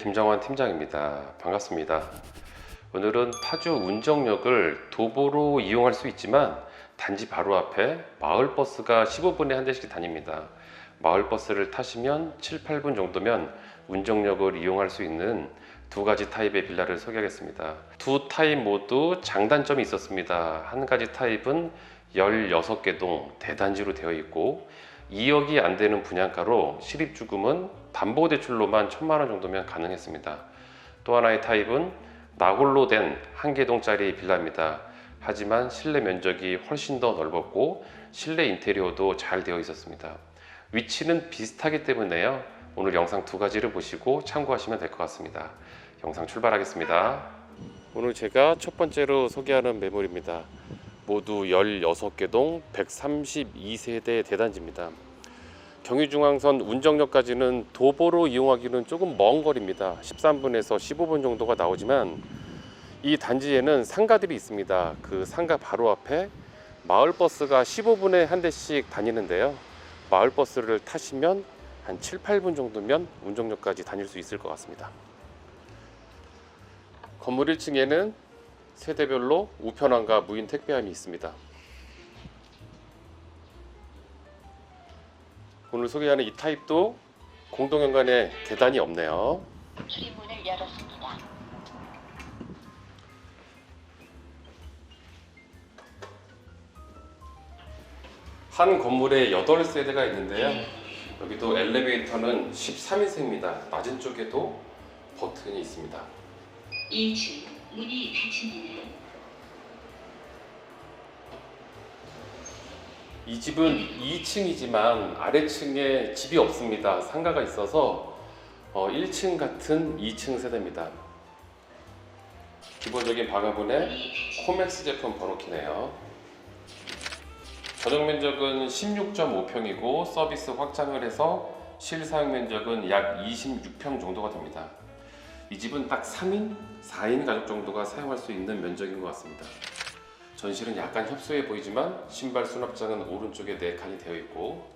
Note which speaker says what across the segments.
Speaker 1: 김정환 팀장입니다. 반갑습니다. 오늘은 파주 운정역을 도보로 이용할 수 있지만 단지 바로 앞에 마을버스가 15분에 한 대씩 다닙니다. 마을버스를 타시면 7, 8분 정도면 운정역을 이용할 수 있는 두 가지 타입의 빌라를 소개하겠습니다. 두 타입 모두 장단점이 있었습니다. 한 가지 타입은 16개 동 대단지로 되어 있고 2억이 안 되는 분양가로 실입주금은 담보대출로만 천만 원 정도면 가능했습니다. 또 하나의 타입은 나홀로 된 한 개 동짜리 빌라입니다. 하지만 실내 면적이 훨씬 더 넓었고 실내 인테리어도 잘 되어 있었습니다. 위치는 비슷하기 때문에요. 오늘 영상 두 가지를 보시고 참고하시면 될 것 같습니다. 영상 출발하겠습니다. 오늘 제가 첫 번째로 소개하는 매물입니다. 모두 16개 동 132세대 대단지입니다. 경의중앙선 운정역까지는 도보로 이용하기는 조금 먼 거리입니다. 13분에서 15분 정도가 나오지만 이 단지에는 상가들이 있습니다. 그 상가 바로 앞에 마을버스가 15분에 한 대씩 다니는데요. 마을버스를 타시면 한 7, 8분 정도면 운정역까지 다닐 수 있을 것 같습니다. 건물 1층에는 세대별로 우편함과 무인 택배함이 있습니다. 오늘 소개하는 이 타입도 공동현관에 계단이 없네요.
Speaker 2: 출입문을 열었습니다.
Speaker 1: 한 건물에 8세대가 있는데요. 여기도 엘리베이터는 13인승입니다. 낮은 쪽에도 버튼이 있습니다.
Speaker 2: 1층 문이 닫힙니다.
Speaker 1: 이 집은 2층이지만 아래층에 집이 없습니다. 상가가 있어서 어, 1층 같은 2층 세대입니다. 기본적인 방화문에 코맥스 제품 번호키네요. 전용 면적은 16.5평이고 서비스 확장을 해서 실사용 면적은 약 26평 정도가 됩니다. 이 집은 딱 3인, 4인 가족 정도가 사용할 수 있는 면적인 것 같습니다. 전실은 약간 협소해 보이지만 신발 수납장은 오른쪽에 4칸이 되어 있고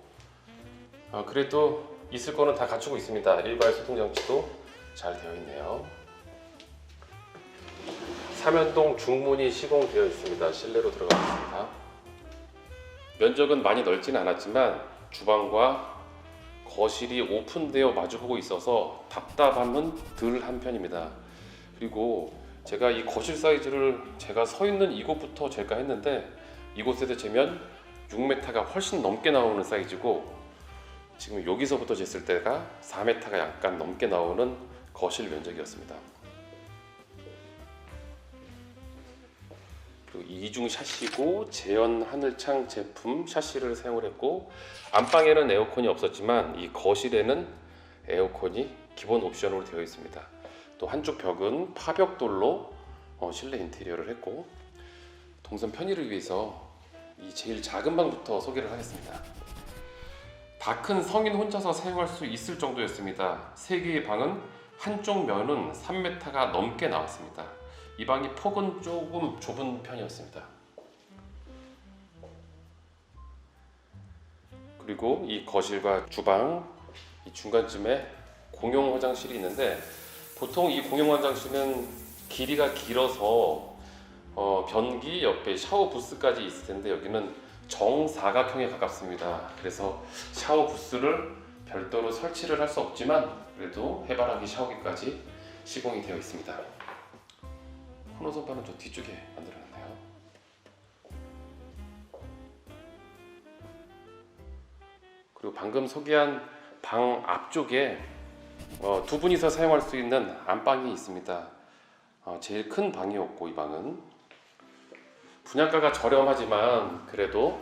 Speaker 1: 어, 그래도 있을 거는 다 갖추고 있습니다. 일괄 소통 장치도 잘 되어 있네요. 삼연동 중문이 시공되어 있습니다. 실내로 들어가겠습니다. 면적은 많이 넓지는 않았지만 주방과 거실이 오픈되어 마주보고 있어서 답답함은 덜 한 편입니다. 그리고 제가 이 거실 사이즈를 제가 서 있는 이곳부터 잴까 했는데 이곳에서 재면 6m가 훨씬 넘게 나오는 사이즈고 지금 여기서부터 쟀을 때가 4m가 약간 넘게 나오는 거실 면적이었습니다. 이중 샤시고 제연 하늘창 제품 샤시를 사용을 했고 안방에는 에어컨이 없었지만 이 거실에는 에어컨이 기본 옵션으로 되어 있습니다. 또 한쪽 벽은 파벽돌로 어, 실내 인테리어를 했고 동선 편의를 위해서 이 제일 작은 방부터 소개를 하겠습니다. 다 큰 성인 혼자서 사용할 수 있을 정도였습니다. 세 개의 방은 한쪽 면은 3m가 넘게 나왔습니다. 이 방이 폭은 조금 좁은 편이었습니다. 그리고 이 거실과 주방 이 중간쯤에 공용 화장실이 있는데 보통 이 공용 화장실은 길이가 길어서 어, 변기 옆에 샤워 부스까지 있을 텐데 여기는 정사각형에 가깝습니다. 그래서 샤워 부스를 별도로 설치를 할 수 없지만 그래도 해바라기 샤워기까지 시공이 되어 있습니다. 혼호선반은 저 뒤쪽에 만들어놨네요. 그리고 방금 소개한 방 앞쪽에 어, 두 분이서 사용할 수 있는 안방이 있습니다. 어, 제일 큰 방이었고 이 방은 분양가가 저렴하지만 그래도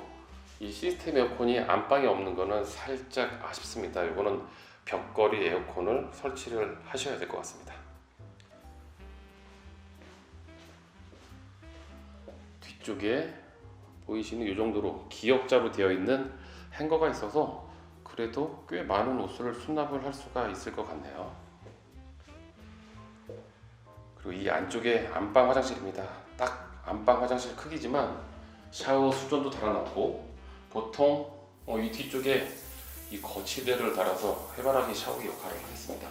Speaker 1: 이 시스템 에어컨이 안방에 없는 거는 살짝 아쉽습니다. 이거는 벽걸이 에어컨을 설치를 하셔야 될 것 같습니다. 뒤쪽에 보이시는 이 정도로 기역자로 되어 있는 행거가 있어서 그래도 꽤 많은 옷을 수납을 할 수가 있을 것 같네요. 그리고 이 안쪽에 안방 화장실입니다. 딱 안방 화장실 크기지만 샤워 수전도 달아놨고 보통 어, 이 뒤쪽에 이 거치대를 달아서 해바라기 샤워기 역할을 하겠습니다.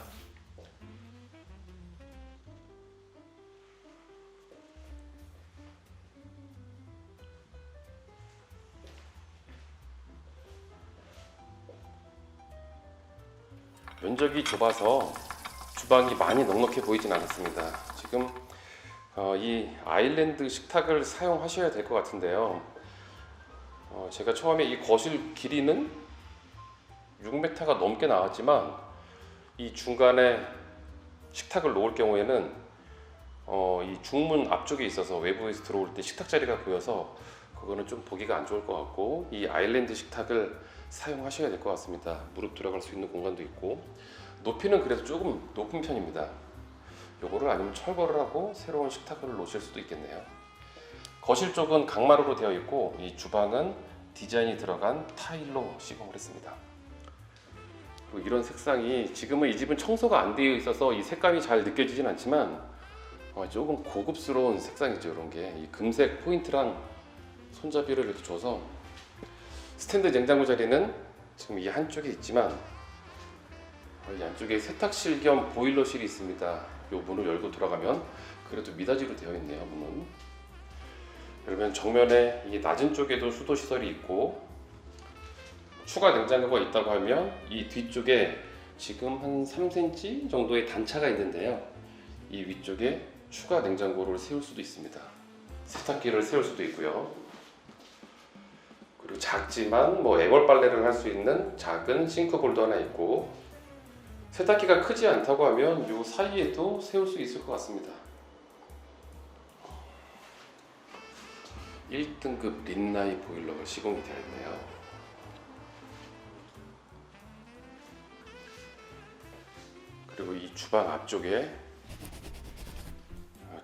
Speaker 1: 면적이 좁아서 주방이 많이 넉넉해 보이진 않았습니다. 지금 어, 이 아일랜드 식탁을 사용하셔야 될 것 같은데요. 어, 제가 처음에 이 거실 길이는 6m가 넘게 나왔지만 이 중간에 식탁을 놓을 경우에는 어, 이 중문 앞쪽에 있어서 외부에서 들어올 때 식탁 자리가 보여서 그거는 좀 보기가 안 좋을 것 같고 이 아일랜드 식탁을 사용하셔야 될 것 같습니다. 무릎 들어갈 수 있는 공간도 있고 높이는 그래도 조금 높은 편입니다. 요거를 아니면 철거를 하고 새로운 식탁을 놓으실 수도 있겠네요. 거실 쪽은 강마루로 되어 있고 이 주방은 디자인이 들어간 타일로 시공을 했습니다. 그리고 이런 색상이 지금은 이 집은 청소가 안 되어 있어서 이 색감이 잘 느껴지진 않지만 어, 조금 고급스러운 색상이죠 이런 게 이 금색 포인트랑 손잡이를 이렇게 줘서 스탠드 냉장고 자리는 지금 이 한쪽에 있지만 어, 이 안쪽에 세탁실 겸 보일러실이 있습니다. 이 문을 열고 들어가면 그래도 미닫이로 되어 있네요 문은. 그러면 정면에 이 낮은 쪽에도 수도 시설이 있고 추가 냉장고가 있다고 하면 이 뒤쪽에 지금 한 3cm 정도의 단차가 있는데요. 이 위쪽에 추가 냉장고를 세울 수도 있습니다. 세탁기를 세울 수도 있고요. 그리고 작지만 뭐 애벌 빨래를 할 수 있는 작은 싱크볼도 하나 있고 세탁기가 크지 않다고 하면 이 사이에도 세울 수 있을 것 같습니다. 1등급 린나이 보일러가 시공이 되어 있네요. 그리고 이 주방 앞쪽에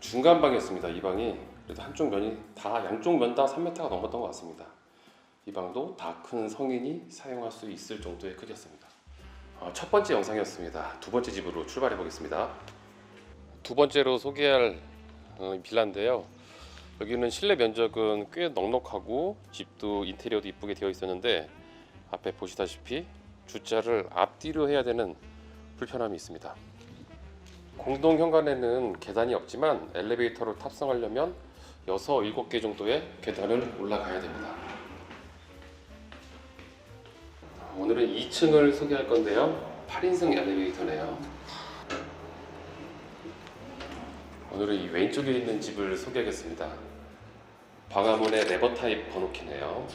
Speaker 1: 중간 방이었습니다. 이 방이 그래도 한쪽 면이 다 양쪽 면 다 3m가 넘었던 것 같습니다. 이 방도 다 큰 성인이 사용할 수 있을 정도의 크기였습니다. 어, 첫 번째 영상이었습니다. 두 번째 집으로 출발해 보겠습니다. 두 번째로 소개할 어, 빌라인데요. 여기는 실내 면적은 꽤 넉넉하고 집도 인테리어도 이쁘게 되어 있었는데 앞에 보시다시피 주차를 앞뒤로 해야 되는 불편함이 있습니다. 공동 현관에는 계단이 없지만 엘리베이터를 탑승하려면 6, 7개 정도의 계단을 올라가야 됩니다. 오늘은 2층을 소개할 건데요. 8인승 엘리베이터네요. 오늘은 이 왼쪽에 있는 집을 소개하겠습니다. 방화문에 레버 타입 번호키네요.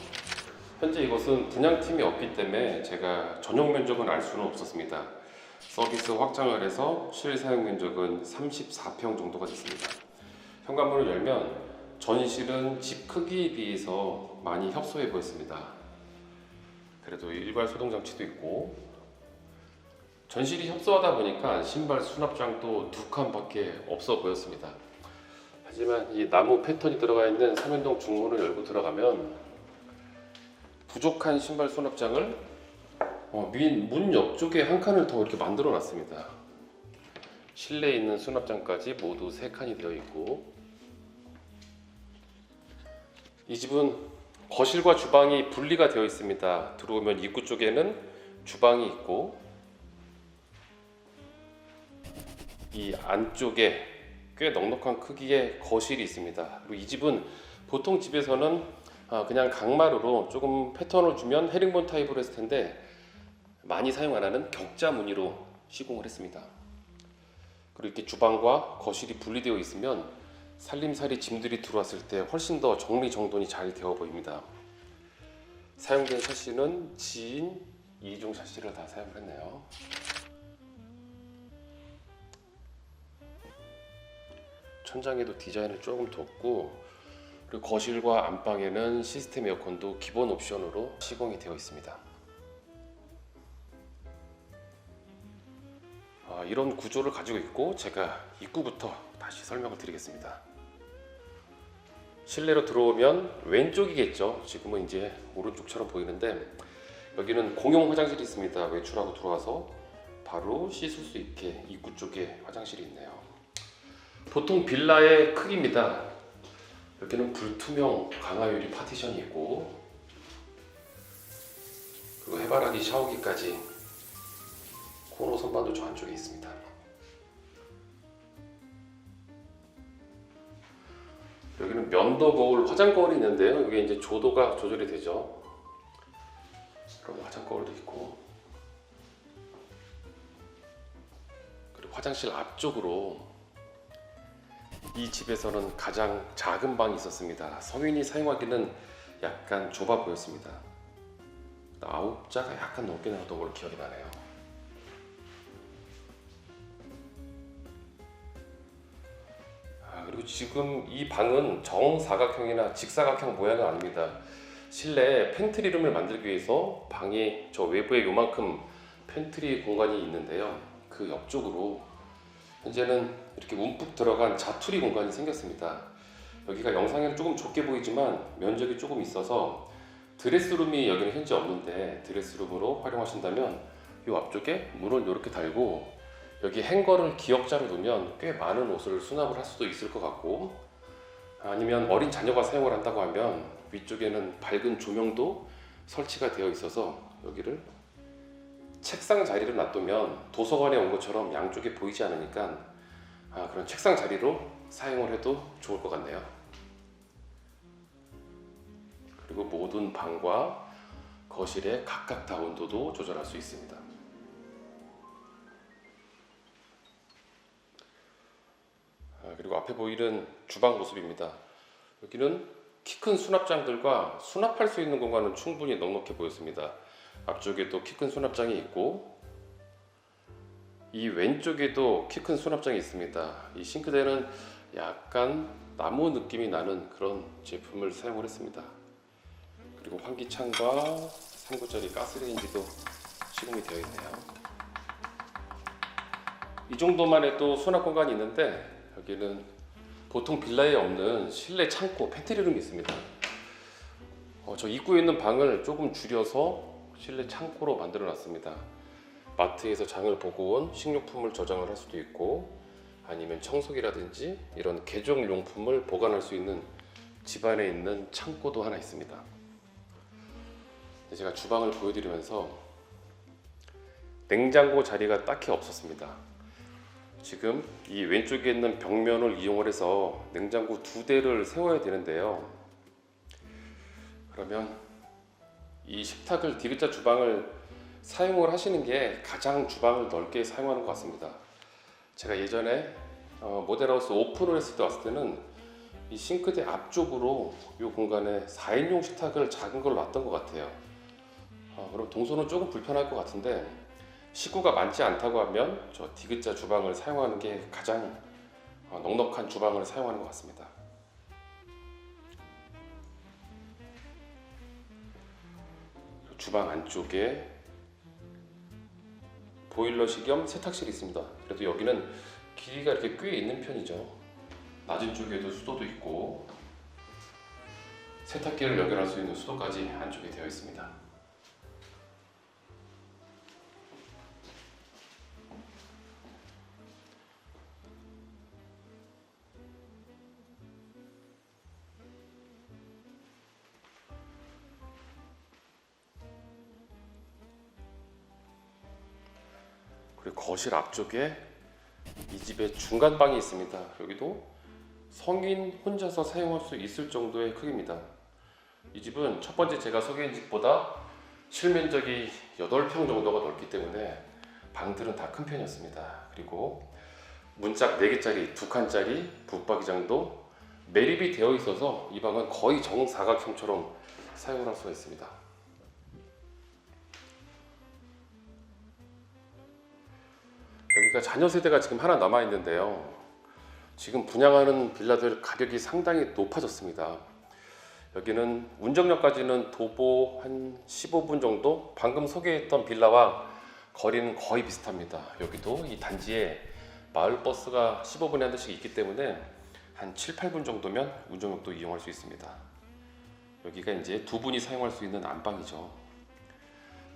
Speaker 1: 현재 이곳은 분양팀이 없기 때문에 제가 전용 면적은 알 수는 없었습니다. 서비스 확장을 해서 실 사용 면적은 34평 정도가 됐습니다. 현관문을 열면 전실은 집 크기에 비해서 많이 협소해 보였습니다. 그래도 일괄 소동 장치도 있고 전실이 협소하다 보니까 신발 수납장도 두 칸밖에 없어 보였습니다. 하지만 이 나무 패턴이 들어가 있는 삼연동 중문을 열고 들어가면 부족한 신발 수납장을 어, 민, 문 옆쪽에 한 칸을 더 이렇게 만들어 놨습니다. 실내에 있는 수납장까지 모두 세 칸이 되어 있고 이 집은 거실과 주방이 분리가 되어 있습니다. 들어오면 입구 쪽에는 주방이 있고 이 안쪽에 꽤 넉넉한 크기의 거실이 있습니다. 이 집은 보통 집에서는 아, 그냥 강마루로 조금 패턴을 주면 헤링본 타입으로 했을 텐데 많이 사용 안 하는 격자 무늬로 시공을 했습니다. 그리고 이렇게 주방과 거실이 분리되어 있으면 살림살이 짐들이 들어왔을 때 훨씬 더 정리정돈이 잘 되어 보입니다. 사용된 샤시는 지인 2종 샤시를 다 사용을 했네요. 천장에도 디자인을 조금 뒀고 그리고 거실과 안방에는 시스템 에어컨도 기본 옵션으로 시공이 되어 있습니다. 아, 이런 구조를 가지고 있고 제가 입구부터 다시 설명을 드리겠습니다. 실내로 들어오면 왼쪽이겠죠. 지금은 이제 오른쪽처럼 보이는데 여기는 공용 화장실이 있습니다. 외출하고 들어와서 바로 씻을 수 있게 입구 쪽에 화장실이 있네요. 보통 빌라의 크기입니다. 여기는 불투명 강화유리 파티션이 있고 그리고 해바라기 샤워기까지 코너 선반도 저 안쪽에 있습니다. 여기는 면도 거울, 화장 거울이 있는데요. 이게 이제 조도가 조절이 되죠. 그럼 화장 거울도 있고 화장실 앞쪽으로 이 집에서는 가장 작은 방이 있었습니다. 성인이 사용하기는 약간 좁아 보였습니다. 아홉 자가 약간 넘게 나왔던 걸로 기억이 나네요. 그리고 지금 이 방은 정사각형이나 직사각형 모양은 아닙니다. 실내 팬트리룸을 만들기 위해서 방이 저 외부에 요만큼 팬트리 공간이 있는데요. 그 옆쪽으로 현재는 이렇게 움푹 들어간 자투리 공간이 생겼습니다. 여기가 영상에는 조금 좁게 보이지만 면적이 조금 있어서 드레스룸이 여기는 현재 없는데 드레스룸으로 활용하신다면 이 앞쪽에 문을 이렇게 달고 여기 행거를 기역자로 두면 꽤 많은 옷을 수납을 할 수도 있을 것 같고 아니면 어린 자녀가 사용을 한다고 하면 위쪽에는 밝은 조명도 설치가 되어 있어서 여기를 책상 자리를 놔두면 도서관에 온 것처럼 양쪽에 보이지 않으니까 아, 그런 책상 자리로 사용을 해도 좋을 것 같네요. 그리고 모든 방과 거실의 각각 다 온도도 조절할 수 있습니다. 앞에 보이는 주방 모습입니다. 여기는 키 큰 수납장들과 수납할 수 있는 공간은 충분히 넉넉해 보였습니다. 앞쪽에도 키큰 수납장이 있고 이 왼쪽에도 키 큰 수납장이 있습니다. 이 싱크대는 약간 나무 느낌이 나는 그런 제품을 사용을 했습니다. 그리고 환기창과 3구짜리 가스레인지도 시공이 되어 있네요. 이 정도만 해도 수납 공간이 있는데 여기는 보통 빌라에 없는 실내 창고 팬트리룸이 있습니다. 어, 저 입구에 있는 방을 조금 줄여서 실내 창고로 만들어 놨습니다. 마트에서 장을 보고 온 식료품을 저장을 할 수도 있고 아니면 청소기라든지 이런 개종 용품을 보관할 수 있는 집안에 있는 창고도 하나 있습니다. 제가 주방을 보여드리면서 냉장고 자리가 딱히 없었습니다. 지금 이 왼쪽에 있는 벽면을 이용을 해서 냉장고 두 대를 세워야 되는데요. 그러면 이 식탁을 디귿자 주방을 사용을 하시는 게 가장 주방을 넓게 사용하는 것 같습니다. 제가 예전에 어, 모델하우스 오픈을 했을 때 왔을 때는 이 싱크대 앞쪽으로 이 공간에 4인용 식탁을 작은 걸 놨던 것 같아요. 어, 그럼 동선은 조금 불편할 것 같은데 식구가 많지 않다고 하면 저 디귿자 주방을 사용하는 게 가장 어, 넉넉한 주방을 사용하는 것 같습니다. 주방 안쪽에 보일러실 겸 세탁실이 있습니다. 그래도 여기는 길이가 이렇게 꽤 있는 편이죠. 낮은 쪽에도 수도도 있고 세탁기를 연결할 수 있는 수도까지 안쪽에 되어 있습니다. 그리고 거실 앞쪽에 이 집의 중간 방이 있습니다. 여기도 성인 혼자서 사용할 수 있을 정도의 크기입니다. 이 집은 첫 번째 제가 소개한 집보다 실면적이 8평 정도가 넓기 때문에 방들은 다 큰 편이었습니다. 그리고 문짝 4개짜리 두 칸짜리 붙박이장도 매립이 되어 있어서 이 방은 거의 정사각형처럼 사용을 할 수가 있습니다. 여기가 자녀 세대가 지금 하나 남아 있는데요. 지금 분양하는 빌라들 가격이 상당히 높아졌습니다. 여기는 운정역까지는 도보 한 15분 정도. 방금 소개했던 빌라와 거리는 거의 비슷합니다. 여기도 이 단지에 마을 버스가 15분에 한 대씩 있기 때문에 한 7, 8분 정도면 운정역도 이용할 수 있습니다. 여기가 이제 두 분이 사용할 수 있는 안방이죠.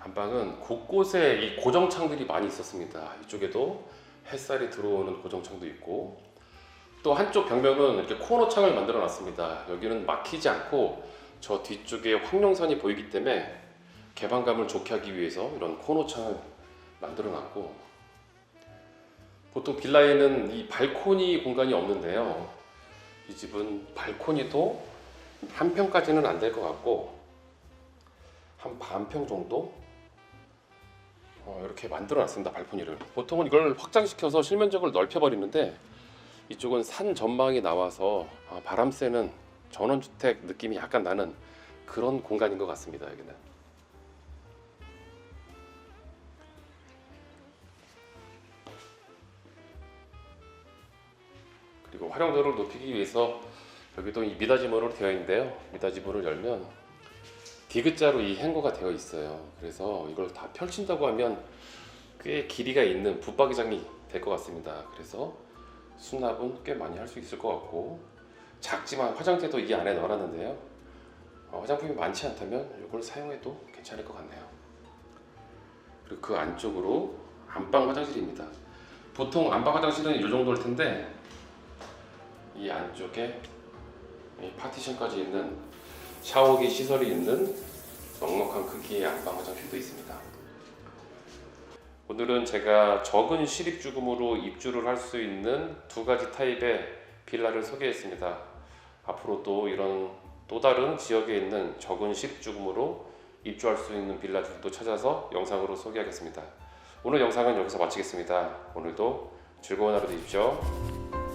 Speaker 1: 안방은 곳곳에 이 고정창들이 많이 있었습니다. 이쪽에도 햇살이 들어오는 고정창도 있고 또 한쪽 벽면은 이렇게 코너 창을 만들어 놨습니다. 여기는 막히지 않고 저 뒤쪽에 황룡산이 보이기 때문에 개방감을 좋게 하기 위해서 이런 코너 창을 만들어 놨고 보통 빌라에는 이 발코니 공간이 없는데요. 이 집은 발코니도 한 평까지는 안 될 것 같고 한 반평 정도 어, 이렇게 만들어 놨습니다 발포니를. 보통은 이걸 확장시켜서 실면적을 넓혀버리는데 이쪽은 산 전망이 나와서 아, 바람 쐬는 전원주택 느낌이 약간 나는 그런 공간인 것 같습니다. 여기는. 그리고 활용도를 높이기 위해서 여기도 이 미닫이 문으로 되어 있는데요. 미닫이 문을 열면 디귿자로 이 행거가 되어 있어요. 그래서 이걸 다 펼친다고 하면 꽤 길이가 있는 붙박이장이 될 것 같습니다. 그래서 수납은 꽤 많이 할 수 있을 것 같고 작지만 화장대도 이 안에 넣어놨는데요. 어, 화장품이 많지 않다면 이걸 사용해도 괜찮을 것 같네요. 그리고 그 안쪽으로 안방 화장실입니다. 보통 안방 화장실은 이 정도일 텐데 이 안쪽에 이 파티션까지 있는 샤워기 시설이 있는 넉넉한 크기의 안방 화장실도 있습니다. 오늘은 제가 적은 실입주금으로 입주를 할 수 있는 두 가지 타입의 빌라를 소개했습니다. 앞으로도 이런 또 다른 지역에 있는 적은 실입주금으로 입주할 수 있는 빌라들도 찾아서 영상으로 소개하겠습니다. 오늘 영상은 여기서 마치겠습니다. 오늘도 즐거운 하루 되십시오.